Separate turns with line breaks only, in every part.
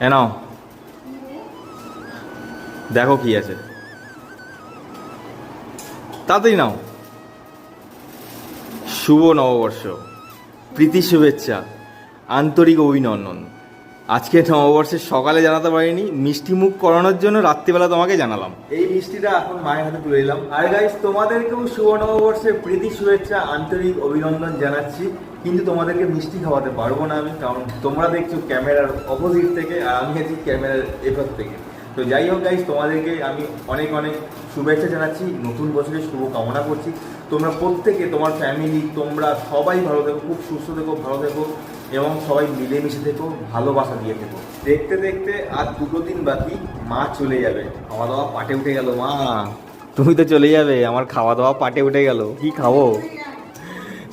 এ নাও। দেখো কি আছে। তাড়াতাড়ি নাও। শুভ নববর্ষ। প্রীতি শুভেচ্ছা। আন্তরিক অভিনন্দন। আজকে নববর্ষের সকালে জানাতে পারিনি, মিষ্টি মুখ করানোর জন্য রাত্রিবেলা তোমাকে জানালাম। এই মিষ্টিটা এখন মায়ের হাতে তুলে দিলাম। আর গাইস তোমাদেরকেও শুভ নববর্ষের প্রীতি শুভেচ্ছা, আন্তরিক অভিনন্দন জানাচ্ছি। কিন্তু তোমাদেরকে মিষ্টি খাওয়াতে পারব না আমি, কারণ তোমরা দেখছ ক্যামেরার অপোজিট থেকে আর আমি আছি ক্যামেরার এপার থেকে। তো যাই হোক গাইস তোমাদেরকে আমি অনেক অনেক শুভেচ্ছা জানাচ্ছি, নতুন বছরের শুভ কামনা করছি। তোমরা প্রত্যেকে, তোমার ফ্যামিলি তোমরা সবাই ভালো থেকো, খুব সুস্থ থেকো, ভালো থেকো, এবং সবাই মিলেমিশে থেকো, ভালোবাসা দিয়ে থেকো। দেখতে দেখতে আর দুটো দিন বাকি, মা চলে যাবে। খাওয়া দাওয়া পাটে উঠে গেল, মা। তুমি তো চলে যাবে, আমার খাওয়া দাওয়া পাটে উঠে গেল। কি খাব?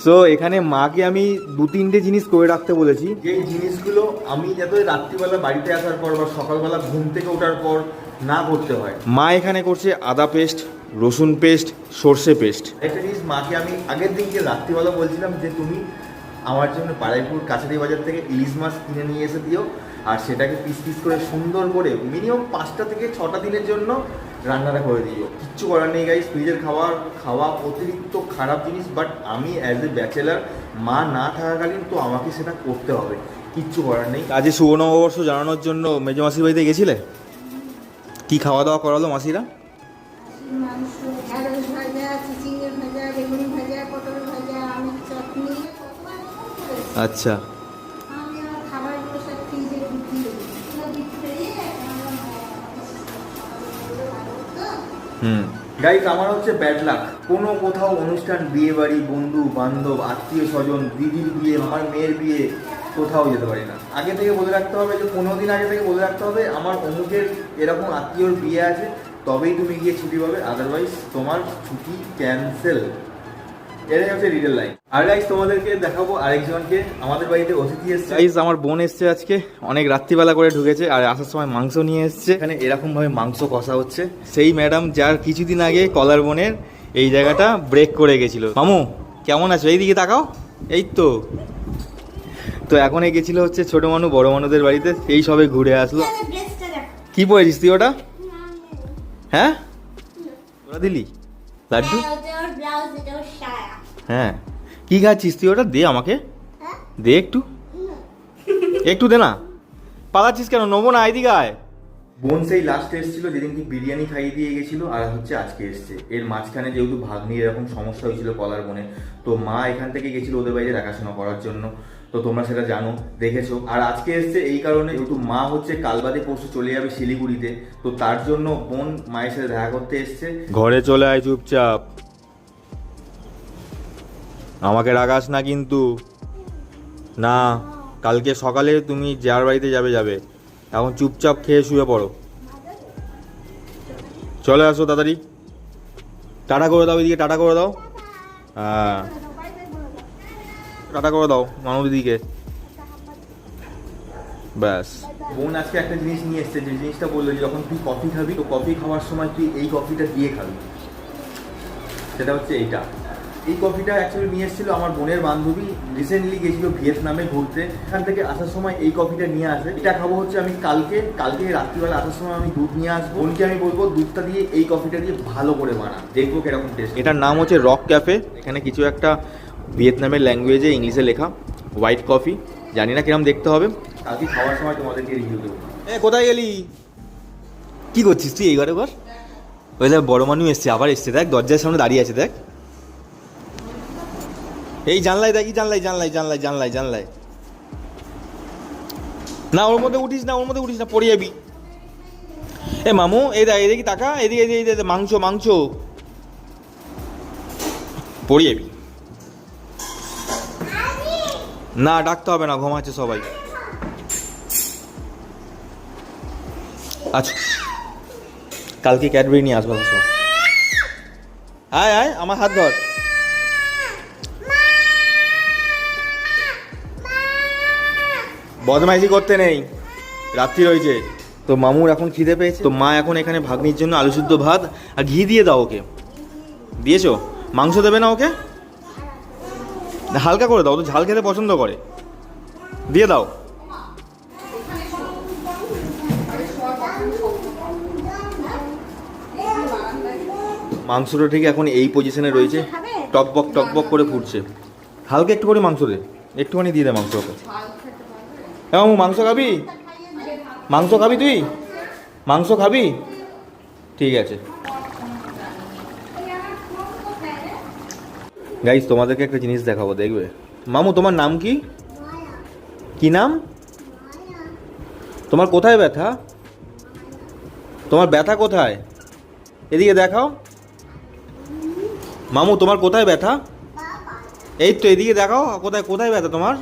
সো এখানে মাকে আমি দু তিনটে জিনিস করে রাখতে বলেছি। যে জিনিসগুলো আমি যাতে রাত্রিবেলা বাড়িতে আসার পর বা সকালবেলা ঘুম থেকে ওঠার পর না করতে হয়। মা এখানে করছে আদা পেস্ট রসুন পেস্ট সর্ষে পেস্ট। একটা জিনিস মাকে আমি আগের দিনকে রাত্রিবেলা বলছিলাম যে তুমি আমার জন্য পাড়াইপুর কাছারি বাজার থেকে ইলিশ মাছ কিনে নিয়ে এসে দিও। আর সেটাকে পিস পিস করে সুন্দর করে মিনিমাম পাঁচটা থেকে ছটা দিনের জন্য রান্নাটা করে দিও। কিচ্ছু করার নেই গাইস ফ্রিজের খাবার, খাওয়া অতিরিক্ত খারাপ জিনিস বাট আমি অ্যাজ এ ব্যাচেলার মা না থাকাকালীন তো আমাকে সেটা করতে হবে। কিচ্ছু করার নেই। আজকে শুভ নববর্ষ জানানোর জন্য মেজো মাসির বাড়িতে গেছিলে? কি খাওয়া দাওয়া করালো মাসিরা? আচ্ছা। হুম। গাইস আমার হচ্ছে ব্যাড লাক কোনো কোথাও অনুষ্ঠান বিয়ে বাড়ি বন্ধু, বান্ধব, আত্মীয় স্বজন, দিদির বিয়ে, আমার মেয়ের বিয়ে, কোথাও যেতে পারি না। আগে থেকে বলে রাখতে হবে যে পনেরো দিন আগে থেকে বলে রাখতে হবে, আমার অমুকের এরকম আত্মীয়র বিয়ে আছে, তবেই তুমি গিয়ে ছুটি পাবে আদারওয়াইজ তোমার ছুটি ক্যান্সেল এটাই হচ্ছে রিটেল লাইন আর গাইস তোমাদেরকে দেখাবো আরেকজনকে। আমাদের বাড়িতে অতিথি এসছে। গাইস আমার বোন এসছে আজকে। অনেক রাত্রিবেলা করে ঢুকেছে আর আসার সময় মাংস নিয়ে এসছে। এখানে এরকম ভাবে মাংস কষা হচ্ছে। সেই ম্যাডাম যার কিছুদিন আগে কলার বোনের এই জায়গাটা ব্রেক করে গেছিল। মামু কেমন আছো? এইদিকে তাকাও। এই তো। তো এখন এই গেছিল হচ্ছে ছোট মানু বড় মানুষদের বাড়িতে। এই সবে ঘুরে আসলো।
ড্রেসটা
কি পড়েছিস তুই ওটা? হ্যাঁ? ওরা দিলি? লাড্ডু? হ্যাঁ। কি খাচ্ছিস তুই ওটা? দে আমাকে।
হ্যাঁ?
দে একটু। একটু দে না। পালাচ্ছিস কেন? নেব না এদিকে আয়। বোন সেই লাস্টে এসেছিল যেদিন কি বিরিয়ানি খাইয়ে দিয়ে গেছিল আর হচ্ছে আজকে এসছে। এর মাঝখানে যেহেতু ভাগ্নি এরকম সমস্যা হয়েছিল কলার বোনে তো মা এখান থেকে গেছিল ওদের বাইরে দেখাশোনা করার জন্য। তো তোমরা সেটা জানো, দেখেছ। আর আজকে এসছে এই কারণে যেহেতু মা হচ্ছে কালবাদে পরশু চলে যাবে শিলিগুড়িতে, তো তার জন্য বোন মায়ের সাথে দেখা করতে এসছে। ঘরে চলে আয় চুপচাপ। আমাকে রাগাস না কিন্তু। না, কালকে সকালে তুমি যার বাড়িতে যাবে যাবে। এখন চুপচাপ খেয়ে শুয়ে পড়ো। চলে আসো তাড়াতাড়ি। টাটা করে দাও এদিকে, টাটা করে দাও। হ্যাঁ। টাটা করে দাও মানব দিদিকে ব্যাস। বোন আজকে একটা জিনিস নিয়ে এসছে যে জিনিসটা বলল যখন তুই কফি খাবি তো কফি খাওয়ার সময় তুই এই কফিটা দিয়ে খাবি। সেটা হচ্ছে এইটা। এই কফিটা অ্যাকচুয়ালি নিয়ে এসেছিল আমার বোনের বান্ধবী রিসেন্টলি গেছিল ভিয়েতনামে ঘুরতে। এখান থেকে আসার সময় এই কফিটা নিয়ে আসে। এটা খাব হচ্ছে আমি কালকে কালকে রাত্রিবেলা আসার সময় আমি দুধ নিয়ে আসব। বোনকে আমি বলব দুধটা দিয়ে এই কফিটা দিয়ে ভালো করে বানা। দেখব কীরকম টেস্ট এটার নাম হচ্ছে রক ক্যাফে। এখানে কিছু একটা ভিয়েতনামের ল্যাঙ্গুয়েজে ইংলিশে লেখা হোয়াইট কফি জানি না কিরম দেখতে হবে। কালকে খাওয়ার সময় তোমাদেরকে রিভিউ দেবো। এ কোথায় গেলি? কি করছিস তুই এই ঘরে ঘর ওই দেখ বড় মানুষ এসছে আবার এসছে। দেখ দরজার সামনে দাঁড়িয়ে আছে দেখ। এই জানলাই দেখি জানলাই জানলাই জানলাই জানলাই জানলাই না ওর মধ্যে উঠিস না ওর মধ্যে উঠিস না পড়ে যাবি। এ মামু এই দেখ এদিকে তাকা এদিকে এদিকে এদিকে মাংস মাংস। পড়ে যাবি। না, ডাকতে হবে না, ঘুমাচ্ছে সবাই। আচ্ছা। কালকে ক্যাডবেরি নিয়ে আসব আসো আয় আয়, আমার হাত ধর। বদমাইশি করতে নেই। রাত্রি রয়েছে। তো মামুর এখন খিদে পেয়েছে। তো মা এখন এখানে ভাগ্নির জন্য আলু শুদ্ধ ভাত আর ঘি দিয়ে দাও ওকে। দিয়েছ? মাংস দেবে না ওকে? হালকা করে দাও তো ঝাল খেতে পছন্দ করে। দিয়ে দাও। মাংসটা ঠিক এখন এই পজিশনে রয়েছে।
খাবে?
টকবক টকবক করে ফুটছে। হালকা একটু করে মাংস দে, একটুখানি দিয়ে দে মাংস ওকে। হ্যাঁ মাংস খাবি? মাংস খাবি তুই? মাংস খাবি? ঠিক আছে। গাইস তোমাদেরকে একটা জিনিস দেখাবো দেখবে? মামু তোমার নাম কি? কি নাম? তোমার কোথায় ব্যথা? তোমার ব্যথা কোথায়? এদিকে দেখাও। মামু তোমার কোথায় ব্যথা? এই তো এদিকে দেখাও কোথায় কোথায় ব্যথা তোমার?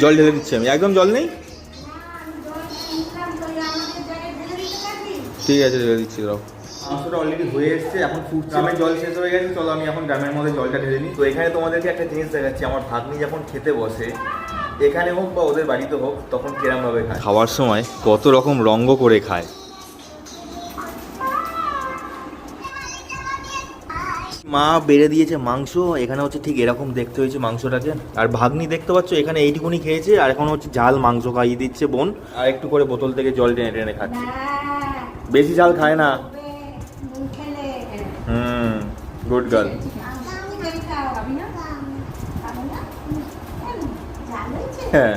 জল ঢেলে দিচ্ছি আমি। একদম জল নেই? ঠিক আছে ঢেলে দিচ্ছি দাও মাংসটা অলরেডি হয়ে এসেছে এখন ফুটছে আমি জল শেষ হয়ে গেছে চলো আমি এখন গ্রামের মধ্যে জলটা ঢেলে নিই। তো এখানে তোমাদেরকে একটা জিনিস দেখাচ্ছি আমার ভাগ্নি যখন খেতে বসে এখানে হোক বা ওদের বাড়িতে হোক তখন কিরমভাবে খায়। খাওয়ার সময় কত রকম রঙ্গ করে খায়। মা বেড়ে দিয়েছে মাংস, এখানে হচ্ছে ঠিক এরকম দেখতে হয়েছে মাংসটাকে। আর ভাগ্নি দেখতে পাচ্ছ, এখানে এইটুকুনি খেয়েছে, আর এখন হচ্ছে ঝাল মাংস খাইয়ে দিচ্ছে বোন। আর একটু করে বোতল থেকে জল টেনে টেনে খাচ্ছে। বেশি ঝাল খায় না। হুম গুড গার্ল হ্যাঁ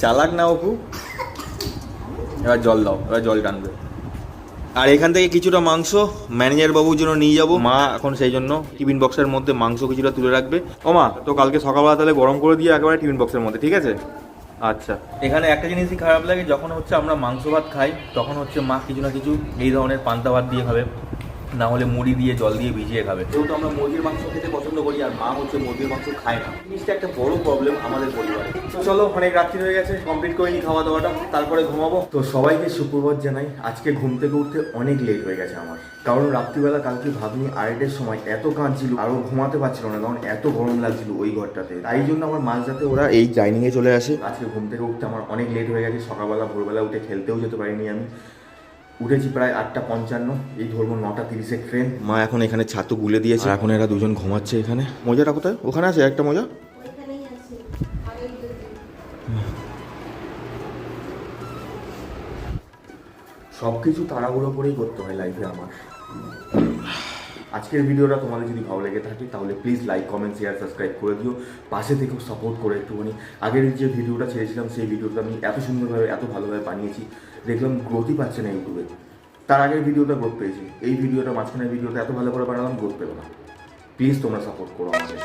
চালাক না অপু? এবার জল দাও, এবার জল টানবে। আর এখান থেকে কিছুটা মাংস ম্যানেজার বাবুর জন্য নিয়ে যাব। মা এখন সেই জন্য টিফিন বক্সের মধ্যে মাংস কিছুটা তুলে রাখবে। ও মা, তো কালকে সকালবেলা তাহলে গরম করে দিয়ে একেবারে টিফিন বক্সের মধ্যে, ঠিক আছে? আচ্ছা। এখানে একটা জিনিসই খারাপ লাগে, যখন হচ্ছে আমরা মাংস ভাত খাই, তখন হচ্ছে মা কিছু না কিছু এই ধরনের পান্তা ভাত দিয়ে খাবে। না হলে মুড়ি দিয়ে, জল দিয়ে ভিজিয়ে খাবে। যেহেতু আমরা মুরগির মাংস খেতে পছন্দ করি আর মা হচ্ছে মুরগির মাংস খায় না। জিনিসটা একটা বড় প্রবলেম আমাদের পরিবারে। তো চলো, অনেক রাত্রি হয়ে গেছে কমপ্লিট করে নিই খাওয়া দাওয়াটা তারপরে ঘুমাবো। তো সবাইকে সুপ্রভাত জানাই, আজকে ঘুম থেকে উঠতে অনেক লেট হয়ে গেছে আমার। কারণ রাত্রিবেলা কালকে ভাবনি আড়াইটের সময় এত কাঁদছিল আরও ঘুমাতে পারছিল না, কারণ এত গরম লাগছিল ওই ঘরটাতে। তাই জন্য আমার মাঝরাতে ওরা এই ডাইনিং এ চলে আসে। আজকে ঘুম থেকে উঠতে আমার অনেক লেট হয়ে গেছে, সকালবেলা, ভোরবেলা উঠে খেলতেও যেতে পারিনি আমি। উঠেছি প্রায় আটটা পঞ্চান্ন এই ধরবো নটা তিরিশে ট্রেন মা এখন এখানে ছাতু গুলে দিয়েছে। এখন এরা দুজন ঘুমাচ্ছে এখানে। মজাটা কোথায়? ওখানে আছে একটা মজা? সব কিছু তাড়াহুড়ো করেই করতে হয় লাইফে আমার। আজকের ভিডিওটা তোমাদের যদি ভালো লেগে থাকে, তাহলে please like comment share subscribe করে দিও। পাশে থেকেও সাপোর্ট করে একটুখানি। আগের যে ভিডিওটা ছেড়েছিলাম, সেই ভিডিওটা আমি এত সুন্দরভাবে, এত ভালোভাবে বানিয়েছি, দেখলাম গ্রোথই পাচ্ছে না ইউটিউবে। তার আগের ভিডিওটা গ্রোথ পেয়েছি। এই ভিডিওটা মাঝখানের ভিডিওটা এত ভালো করে বানালাম গ্রোথ পেল না। প্লিজ তোমরা সাপোর্ট করো আমাদের।